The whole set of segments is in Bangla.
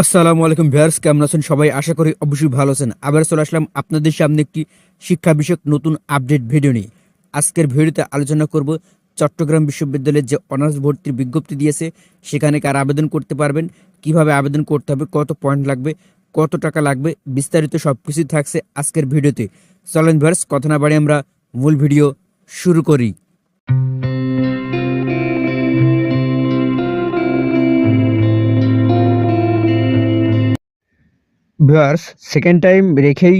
আসসালামু আলাইকুম ভিউয়ার্স, কেমন আছেন সবাই? আশা করি অবশ্যই ভালো আছেন। আবার চলে আসলাম আপনাদের সামনে একটি শিক্ষা বিষয়ক নতুন আপডেট ভিডিও নিয়ে। আজকের ভিডিওতে আলোচনা করব চট্টগ্রাম বিশ্ববিদ্যালয়ের যে অনার্স ভর্তির বিজ্ঞপ্তি দিয়েছে, সেখানে কার আবেদন করতে পারবেন, কীভাবে আবেদন করতে হবে, কত পয়েন্ট লাগবে, কত টাকা লাগবে, বিস্তারিত সব কিছুই থাকছে আজকের ভিডিওতে। চলেন ভিউয়ার্স, কথা না বাড়ি আমরা মূল ভিডিও শুরু করি। ভিউয়ার্স সেকেন্ড টাইম রেখেই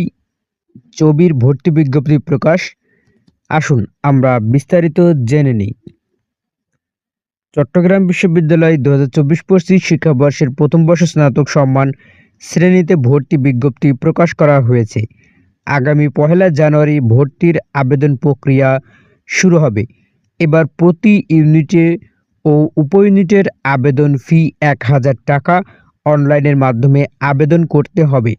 চবির ভর্তি বিজ্ঞপ্তি প্রকাশ। আসুন, আমরা বিস্তারিত জেনে নিই। চট্টগ্রাম বিশ্ববিদ্যালয় দু হাজার চব্বিশ পঁচিশ শিক্ষাবর্ষের প্রথম বর্ষ স্নাতক সম্মান শ্রেণীতে ভর্তি বিজ্ঞপ্তি প্রকাশ করা হয়েছে। আগামী পহেলা জানুয়ারি ভর্তির আবেদন প্রক্রিয়া শুরু হবে। এবার প্রতি ইউনিটে ও উপ ইউনিটের আবেদন ফি এক হাজার টাকা অনলাইনের মাধ্যমে আবেদন করতে হবে।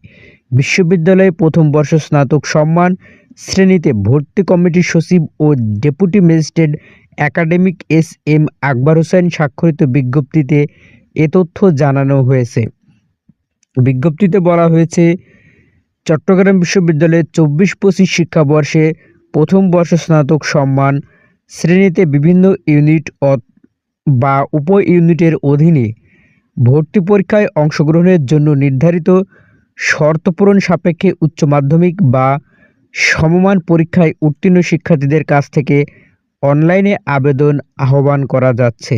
বিশ্ববিদ্যালয়ে প্রথম বর্ষ স্নাতক সম্মান শ্রেণীতে ভর্তি কমিটির সচিব ও deputy magistrate academic S M Akbar Hossain স্বাক্ষরিত বিজ্ঞপ্তিতে এ তথ্য জানানো হয়েছে। বিজ্ঞপ্তিতে বলা হয়েছে, চট্টগ্রাম বিশ্ববিদ্যালয়ের চব্বিশ পঁচিশ শিক্ষাবর্ষে প্রথম বর্ষ স্নাতক সম্মান শ্রেণীতে বিভিন্ন ইউনিট বা উপ ইউনিটের অধীনে ভর্তি পরীক্ষায় অংশগ্রহণের জন্য নির্ধারিত শর্ত পূরণ সাপেক্ষে উচ্চ মাধ্যমিক বা সমমান পরীক্ষায় উত্তীর্ণ শিক্ষার্থীদের কাছ থেকে অনলাইনে আবেদন আহ্বান করা যাচ্ছে।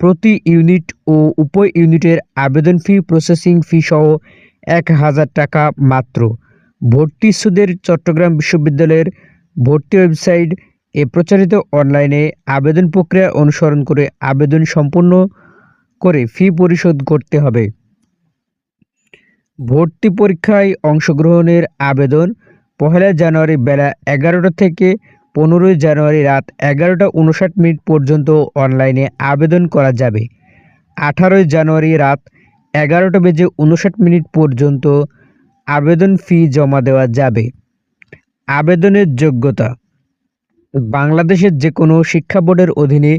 প্রতি ইউনিট ও উপ ইউনিটের আবেদন ফি, প্রসেসিং ফি সহ এক হাজার টাকা মাত্র। ভর্তি সুদের চট্টগ্রাম বিশ্ববিদ্যালয়ের ভর্তি ওয়েবসাইট এ প্রচারিত অনলাইনে আবেদন প্রক্রিয়া অনুসরণ করে আবেদন সম্পূর্ণ করে ফি পরিশোধ করতে হবে। ভর্তি পরীক্ষায় অংশগ্রহণের আবেদন পহেলা জানুয়ারি বেলা এগারোটা থেকে পনেরোই জানুয়ারি রাত এগারোটা উনষাট মিনিট পর্যন্ত অনলাইনে আবেদন করা যাবে। আঠারোই জানুয়ারি রাত এগারোটা বেজে উনষাট মিনিট পর্যন্ত আবেদন ফি জমা দেওয়া যাবে। আবেদনের যোগ্যতা। বাংলাদেশের যে কোনো শিক্ষা বোর্ডের অধীনে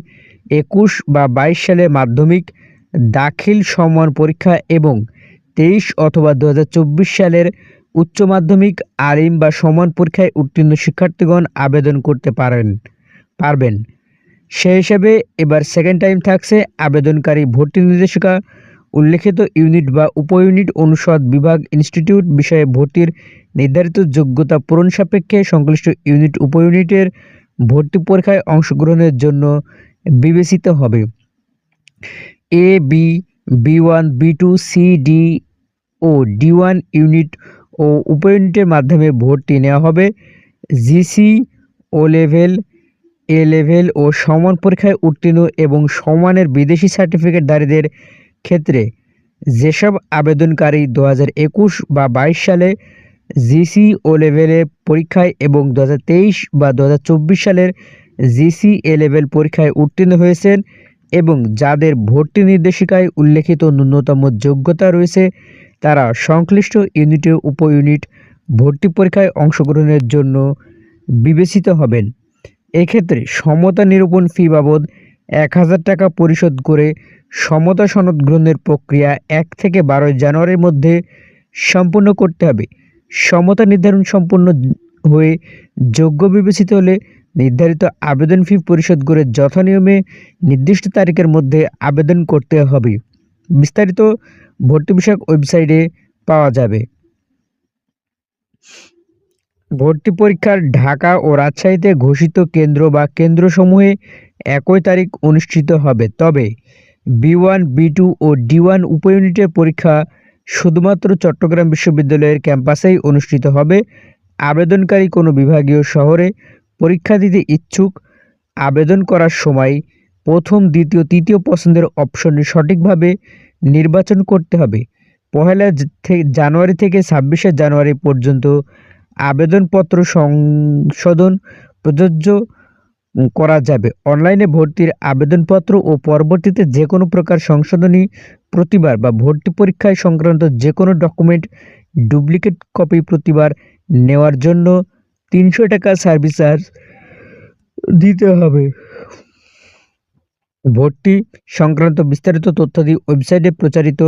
একুশ বা বাইশ সালে মাধ্যমিক দাখিল সমান পরীক্ষা এবং তেইশ অথবা দু হাজার চব্বিশ সালের উচ্চ মাধ্যমিক, আলিম বা সমান পরীক্ষায় উত্তীর্ণ শিক্ষার্থীগণ আবেদন করতে পারেন, পারবেন। সে হিসাবে এবার সেকেন্ড টাইম থাকছে আবেদনকারী ভর্তি নির্দেশিকা, উল্লেখিত ইউনিট বা উপ ইউনিট অনুষদ বিভাগ ইনস্টিটিউট বিষয়ে ভর্তির নির্ধারিত যোগ্যতা পূরণ সাপেক্ষে সংশ্লিষ্ট ইউনিট উপ ইউনিটের ভর্তি পরীক্ষায় অংশগ্রহণের জন্য বিবেচিত হবে। A B B one B two C D O D one unit ও উপ ইউনিটের মাধ্যমে ভর্তি নেওয়া হবে। GC O level A level ও সমান পরীক্ষায় উত্তীর্ণ এবং সমানের বিদেশি সার্টিফিকেটধারীদের ক্ষেত্রে যেসব আবেদনকারী দু হাজার একুশ বা বাইশ সালে জিসি ও লেভেলে পরীক্ষায় এবং দু হাজার তেইশ বা দু হাজার চব্বিশ সালের জিসি এ লেভেল পরীক্ষায় উত্তীর্ণ হয়েছেন এবং যাদের ভর্তি নির্দেশিকায় উল্লেখিত ন্যূনতম যোগ্যতা রয়েছে, তারা সংশ্লিষ্ট ইউনিটে উপ ইউনিট ভর্তি পরীক্ষায় অংশগ্রহণের জন্য বিবেচিত হবেন। এক্ষেত্রে সমতা নিরূপণ ফি বাবদ এক হাজার টাকা পরিশোধ করে সমতা সনদ গ্রহণের প্রক্রিয়া এক থেকে বারোই জানুয়ারির মধ্যে সম্পূর্ণ করতে হবে। সমতা নির্ধারণ সম্পূর্ণ হয়ে যোগ্য বিবেচিত হলে নির্ধারিত আবেদন ফি পরিশোধ করে যথানিয়মে নির্দিষ্ট তারিখের মধ্যে আবেদন করতে হবে। বিস্তারিত ভর্তি বিষয়ক ওয়েবসাইটে পাওয়া যাবে। ভর্তি পরীক্ষার ঢাকা ও রাজশাহীতে ঘোষিত কেন্দ্র বা কেন্দ্রসমূহে একই তারিখ অনুষ্ঠিত হবে। তবে বি ওয়ান, বি টু ও ডি ওয়ান উপ ইউনিটের পরীক্ষা শুধুমাত্র চট্টগ্রাম বিশ্ববিদ্যালয়ের ক্যাম্পাসেই অনুষ্ঠিত হবে। আবেদনকারী কোনো বিভাগীয় শহরে পরীক্ষা দিতে ইচ্ছুক, আবেদন করার সময় প্রথম, দ্বিতীয়, তৃতীয় পছন্দের অপশনে সঠিকভাবে নির্বাচন করতে হবে। পহেলা জানুয়ারি থেকে ছাব্বিশে জানুয়ারি পর্যন্ত আবেদনপত্র সংশোধন প্রযোজ্য করা যাবে। অনলাইনে ভর্তির আবেদনপত্র ও পরবর্তীতে যে কোনো প্রকার সংশোধনী প্রতিবার বা ভর্তি পরীক্ষায় সংক্রান্ত যে কোনো ডকুমেন্ট ডুপ্লিকেট কপি প্রতিবার নেওয়ার জন্য তিনশো টাকা সার্ভিস চার্জ দিতে হবে। ভর্তি সংক্রান্ত বিস্তারিত তথ্যাদি ওয়েবসাইটে প্রচারিত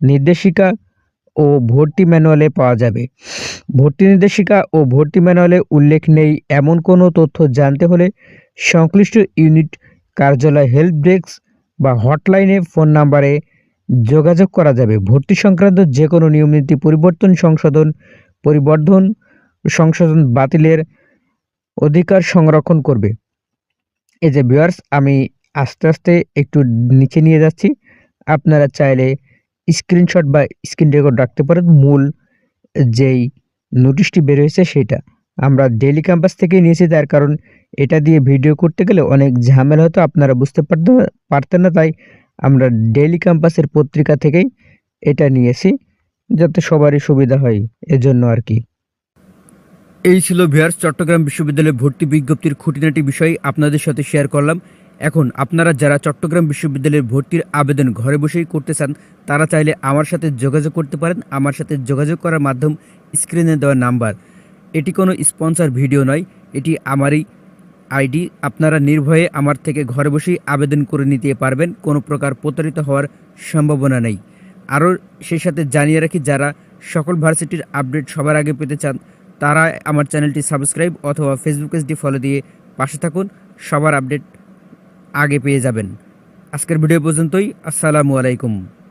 নির্দেশিকা ও ভর্তি ম্যানুয়ালে পাওয়া যাবে। ভর্তি নির্দেশিকা ও ভর্তি ম্যানুয়ালে উল্লেখ নেই এমন কোনো তথ্য জানতে হলে সংশ্লিষ্ট ইউনিট কার্যালয় হেল্প ডেস্ক বা হটলাইনে ফোন নাম্বারে যোগাযোগ করা যাবে। ভর্তি সংক্রান্ত যে কোনো নিয়মনীতি পরিবর্তন, সংশোধন, পরিবর্ধন সংশোধন বাতিলের অধিকার সংরক্ষণ করবে। এই যে ভিউয়ার্স আমি আস্তে আস্তে একটু নিচে নিয়ে যাচ্ছি। আপনারা চাইলে স্ক্রিনশট বা স্ক্রিন রেকর্ড রাখতে পারেন। মূল যেই নোটিশটি বের হয়েছে সেটা। আমরা ডেলি ক্যাম্পাস থেকে নিয়েছি, তার কারণ এটা দিয়ে ভিডিও করতে গেলে অনেক ঝামেলা হতো, আপনারা বুঝতে পারতে পারতেন না। তাই আমরা ডেলি ক্যাম্পাসের পত্রিকা থেকেই এটা নিয়েছি, যাতে সবারই সুবিধা হয়, এজন্য আর কি। এই ছিল ভিয়ার্স চট্টগ্রাম বিশ্ববিদ্যালয়ে ভর্তি বিজ্ঞপ্তির খুঁটিনাটি বিষয়। আপনাদের সাথে শেয়ার করলাম। এখন আপনারা যারা চট্টগ্রাম বিশ্ববিদ্যালয়ের ভর্তির আবেদন ঘরে বসেই করতে চান, তারা চাইলে আমার সাথে যোগাযোগ করতে পারেন। আমার সাথে যোগাযোগ করার মাধ্যম স্ক্রিনে দেওয়া নাম্বার। এটি কোনো স্পন্সর ভিডিও নয়, এটি আমারই আইডি। আপনারা নির্ভয়ে আমার থেকে ঘরে বসেই আবেদন করে নিতে পারবেন। কোনো প্রকার প্রতারিত হওয়ার সম্ভাবনা নেই। আরও সেই সাথে জানিয়ে রাখি, যারা সকল ভার্সিটির আপডেট সবার আগে পেতে চান তারা আমার চ্যানেলটি সাবস্ক্রাইব অথবা ফেসবুক পেজটি ফলো দিয়ে পাশে থাকুন। সবার আপডেট আগে পেয়ে যাবেন। আজকের ভিডিও পর্যন্তই। আসসালামু আলাইকুম।